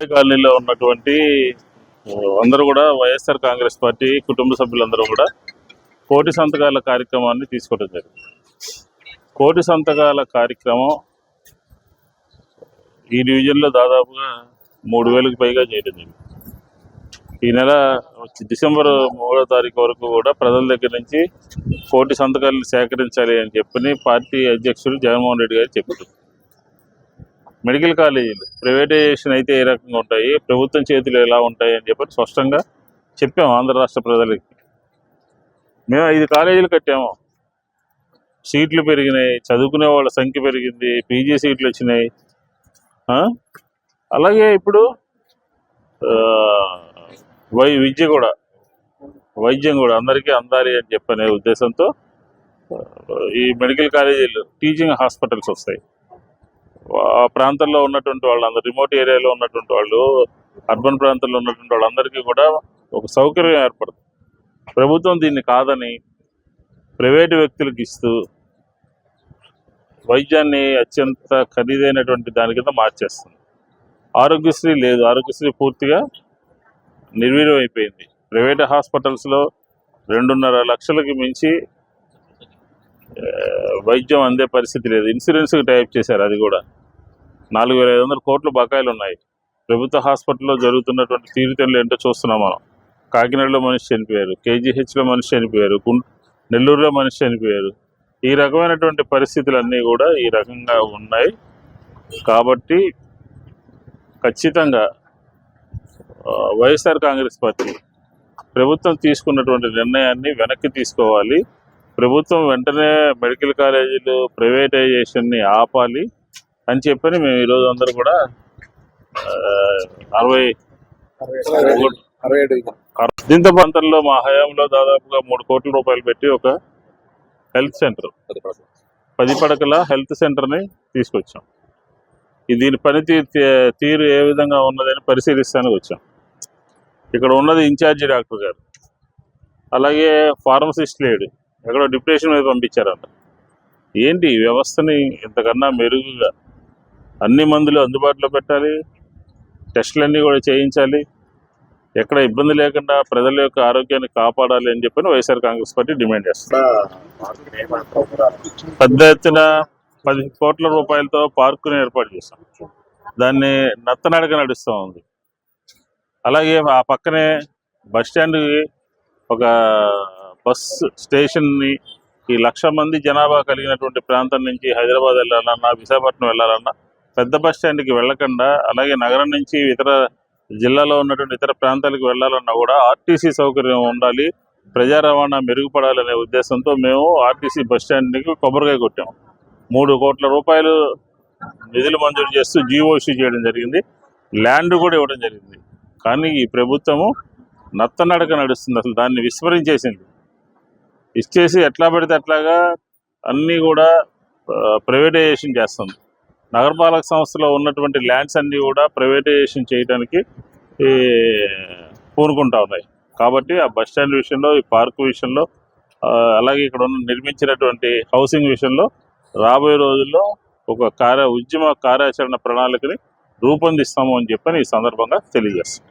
కాలనీలో ఉన్నటువంటి అందరూ కూడా వైఎస్ఆర్ కాంగ్రెస్ పార్టీ కుటుంబ సభ్యులందరూ కూడా కోటి సంతకాల కార్యక్రమాన్ని తీసుకోవడం జరిగింది. కోటి సంతకాల కార్యక్రమం ఈ డివిజన్లో దాదాపుగా మూడు వేలకు పైగా చేయడం జరిగింది. ఈ నెల వచ్చి డిసెంబర్ మూడో తారీఖు వరకు కూడా ప్రజల దగ్గర నుంచి కోటి సంతకాలను సేకరించాలి అని చెప్పని పార్టీ అధ్యక్షుడు జగన్మోహన్ రెడ్డి గారు చెప్పారు మెడికల్ కాలేజీలు ప్రైవేటైజేషన్ అయితే ఏ రకంగా ఉంటాయి? ప్రభుత్వం చేతులు ఎలా ఉంటాయి అని చెప్పి స్పష్టంగా చెప్పాము ఆంధ్ర రాష్ట్ర ప్రజలకి. మేము ఐదు కాలేజీలు కట్టాము. సీట్లు పెరిగినాయి చదువుకునే వాళ్ళ సంఖ్య పెరిగింది పీజీ సీట్లు వచ్చినాయి. అలాగే ఇప్పుడు వై విద్య కూడా వైద్యం కూడా అందరికీ అందాలి అని చెప్పనే ఉద్దేశంతో ఈ మెడికల్ కాలేజీలు టీచింగ్ హాస్పిటల్స్ వస్తాయి. ప్రాంతంలో ఉన్నటువంటి వాళ్ళందరూ రిమోట్ ఏరియాలో ఉన్నటువంటి వాళ్ళు అర్బన్ ప్రాంతంలో ఉన్నటువంటి వాళ్ళందరికీ కూడా ఒక సౌకర్యం ఏర్పడుతుంది. ప్రభుత్వం దీన్ని కాదని ప్రైవేటు వ్యక్తులకు ఇస్తూ వైద్యాన్ని అత్యంత ఖరీదైనటువంటి దాని కింద మార్చేస్తుంది. ఆరోగ్యశ్రీ లేదు. ఆరోగ్యశ్రీ పూర్తిగా నిర్వీర్యం అయిపోయింది. ప్రైవేట్ హాస్పిటల్స్లో రెండున్నర లక్షలకి మించి వైద్యం అందే పరిస్థితి లేదు. ఇన్సూరెన్స్కి టైప్ చేశారు అది కూడా. నాలుగు వేల ఐదు వందల కోట్లు బకాయిలు ఉన్నాయి ప్రభుత్వ హాస్పిటల్లో జరుగుతున్నటువంటి తీరుతెన్నులు ఏంటో చూస్తున్నాం మనం. కాకినాడలో మనిషి చనిపోయారు కేజీహెచ్లో మనిషి చనిపోయారు గుం- నెల్లూరులో మనిషి చనిపోయారు. ఈ రకమైనటువంటి పరిస్థితులన్నీ కూడా ఈ రకంగా ఉన్నాయి. కాబట్టి ఖచ్చితంగా వైఎస్ఆర్ కాంగ్రెస్ పార్టీ ప్రభుత్వం తీసుకున్నటువంటి నిర్ణయాన్ని వెనక్కి తీసుకోవాలి. ప్రభుత్వం వెంటనే మెడికల్ కాలేజీలు ప్రైవేటైజేషన్ని ఆపాలి. అని చెప్పని మేము ఈరోజు అందరూ కూడా అరవై దీంతో ప్రాంతంలో మా హయాంలో దాదాపుగా మూడు కోట్ల రూపాయలు పెట్టి ఒక హెల్త్ సెంటర్ పది పడకల. హెల్త్ సెంటర్ని తీసుకొచ్చాం. దీని తీ- తీరు ఏ విధంగా ఉన్నదని పరిశీలిస్తానికి వచ్చాం. ఇక్కడ ఉన్నది ఇన్ఛార్జి డాక్టర్ గారు. అలాగే ఫార్మసిస్ట్ లేడు. ఎక్కడో డిప్రెషన్ మీద పంపించారంట. ఏంటి వ్యవస్థని ఇంతకన్నా మెరుగుగా అన్ని మందులు అందుబాటులో పెట్టాలి. టెస్టులన్నీ కూడా చేయించాలి. ఎక్కడ ఇబ్బంది లేకుండా ప్రజల యొక్క ఆరోగ్యాన్ని కాపాడాలి అని చెప్పని వైఎస్ఆర్ కాంగ్రెస్ పార్టీ డిమాండ్ చేస్తుంది. పెద్ద ఎత్తున పది కోట్ల రూపాయలతో పార్కుని ఏర్పాటు చేశాం దాన్ని నత్తనడక నడుస్తూ ఉంది. అలాగే ఆ పక్కనే బస్ స్టాండ్కి ఒక బస్ స్టేషన్ని ఈ లక్ష మంది జనాభా కలిగినటువంటి ప్రాంతం నుంచి హైదరాబాద్ వెళ్ళాలన్నా విశాఖపట్నం వెళ్ళాలన్నా పెద్ద బస్ స్టాండ్కి వెళ్ళకుండా అలాగే నగరం నుంచి ఇతర జిల్లాలో ఉన్నటువంటి ఇతర ప్రాంతాలకు వెళ్ళాలన్నా కూడా ఆర్టీసీ సౌకర్యం ఉండాలి ప్రజా రవాణా మెరుగుపడాలనే ఉద్దేశంతో మేము ఆర్టీసీ బస్ స్టాండ్కి కొబ్బరికాయ కొట్టాము మూడు కోట్ల రూపాయలు నిధులు మంజూరు చేస్తూ జీవో ఇష్యూ చేయడం జరిగింది. ల్యాండ్ కూడా ఇవ్వడం జరిగింది. కానీ ఈ ప్రభుత్వము నత్తనడక నడుస్తుంది. అసలు దాన్ని విస్మరించేసింది. ఇచ్చేసి ఎట్లా పడితే అట్లాగా అన్నీ కూడా ప్రైవేటైజేషన్ చేస్తుంది. నగరపాలక సంస్థలో ఉన్నటువంటి ల్యాండ్స్ అన్నీ కూడా ప్రైవేటైజేషన్ చేయడానికి ఈ, పూనుకుంటా ఉన్నాయి. కాబట్టి ఆ బస్ స్టాండ్ విషయంలో ఈ పార్కు విషయంలో అలాగే ఇక్కడ ఉన్న నిర్మించినటువంటి హౌసింగ్ విషయంలో రాబోయే రోజుల్లో ఒక కార్య ఉద్యమ కార్యాచరణ ప్రణాళికని రూపొందిస్తాము అని చెప్పని ఈ సందర్భంగా తెలియజేస్తాం